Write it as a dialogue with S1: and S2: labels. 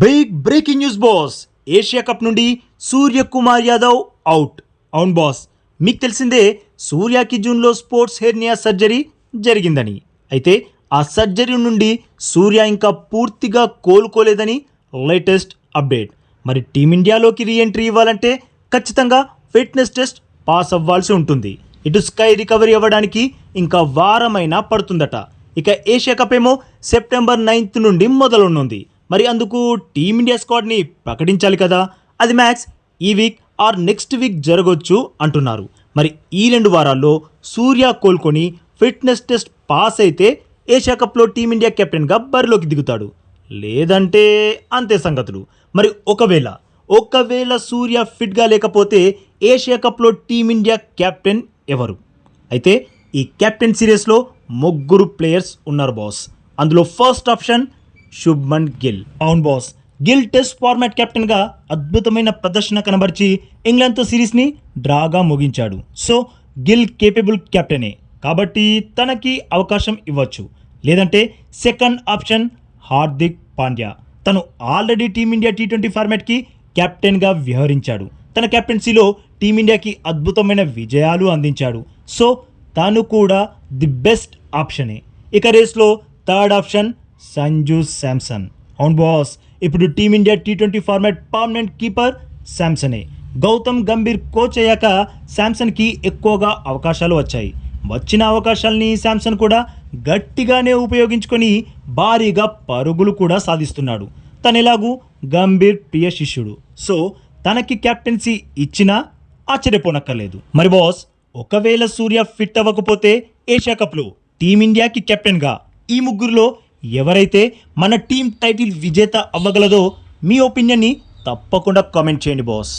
S1: Big breaking news boss Asia cup నుండి Suryakumar Yadav out అవును boss మీకు తెలిసిందే సూర్యకి జూన్లో స్పోర్ట్స్ హెర్నియా సర్జరీ జరిగిందని. అయితే ఆ సర్జరీ నుండి సూర్య ఇంకా పూర్తిగా కోలుకోలేదని లేటెస్ట్ అప్డేట్. మరి టీమిండియాలోకి రీఎంట్రీ ఇవ్వాలంటే ఖచ్చితంగా ఫిట్నెస్ టెస్ట్ పాస్ అవ్వాల్సి ఉంటుంది. ఇటు స్కై రికవరీ అవ్వడానికి ఇంకా వారమైనా పడుతుందట. ఇక ఏషియా కప్ ఏమో సెప్టెంబర్ నైన్త్ నుండి మొదలునుంది మరి అందుకు టీమిండియా స్క్వాడ్ని ప్రకటించాలి కదా? అది మ్యాచ్ ఈ వీక్ ఆర్ నెక్స్ట్ వీక్ జరగొచ్చు అంటున్నారు. మరి ఈ రెండు వారాల్లో సూర్య కోలుకొని ఫిట్నెస్ టెస్ట్ పాస్ అయితే ఏషియా కప్లో టీమిండియా కెప్టెన్గా బరిలోకి దిగుతాడు. లేదంటే అంతే సంగతులు. మరి ఒకవేళ ఒకవేళ సూర్య ఫిట్గా లేకపోతే ఏషియా కప్లో టీమిండియా కెప్టెన్ ఎవరు? అయితే ఈ కెప్టెన్ సిరీస్లో ముగ్గురు ప్లేయర్స్ ఉన్నారు బాస్. అందులో ఫస్ట్ ఆప్షన్ శుభ్మన్ గిల్. అవును బాస్. గిల్ టెస్ట్ ఫార్మాట్ కెప్టెన్గా అద్భుతమైన ప్రదర్శన కనబరిచి ఇంగ్లాండ్తో సిరీస్ని డ్రాగా ముగించాడు. సో గిల్ కేపబుల్ కెప్టెనే. కాబట్టి తనకి అవకాశం ఇవ్వచ్చు. లేదంటే సెకండ్ ఆప్షన్ హార్దిక్ పాండ్యా. తను already team India T twenty ఫార్మాట్కి కెప్టెన్గా వ్యవహరించాడు. తన కెప్టెన్సీలో టీమిండియాకి అద్భుతమైన విజయాలు అందించాడు. సో తాను కూడా ది బెస్ట్ ఆప్షనే. ఇక రేస్లో థర్డ్ ఆప్షన్ సంజు శాంసన్. అవును బాస్ ఇప్పుడు team India T twenty format permanent keeper శాంసనే. Gautam Gambhir coach అయ్యాక శాంసన్కి ఎక్కువగా అవకాశాలు వచ్చాయి. వచ్చిన అవకాశాలని శాంసన్ కూడా గట్టిగానే ఉపయోగించుకొని భారీగా పరుగులు కూడా సాధిస్తున్నాడు. తను ఎలాగూ గంభీర్ ప్రియ శిష్యుడు. సో తనకి కెప్టెన్సీ ఇచ్చినా ఆశ్చర్యపోనక్కర్లేదు. మరి బాస్ ఒకవేళ సూర్య ఫిట్ అవ్వకపోతే ఏషియా కప్లో టీమిండియాకి కెప్టెన్గా ఈ ముగ్గురులో ఎవరైతే మన టీం టైటిల్ విజేత అవ్వగలదో మీ ఒపీనియన్ని తప్పకుండా కామెంట్ చేయండి బాస్.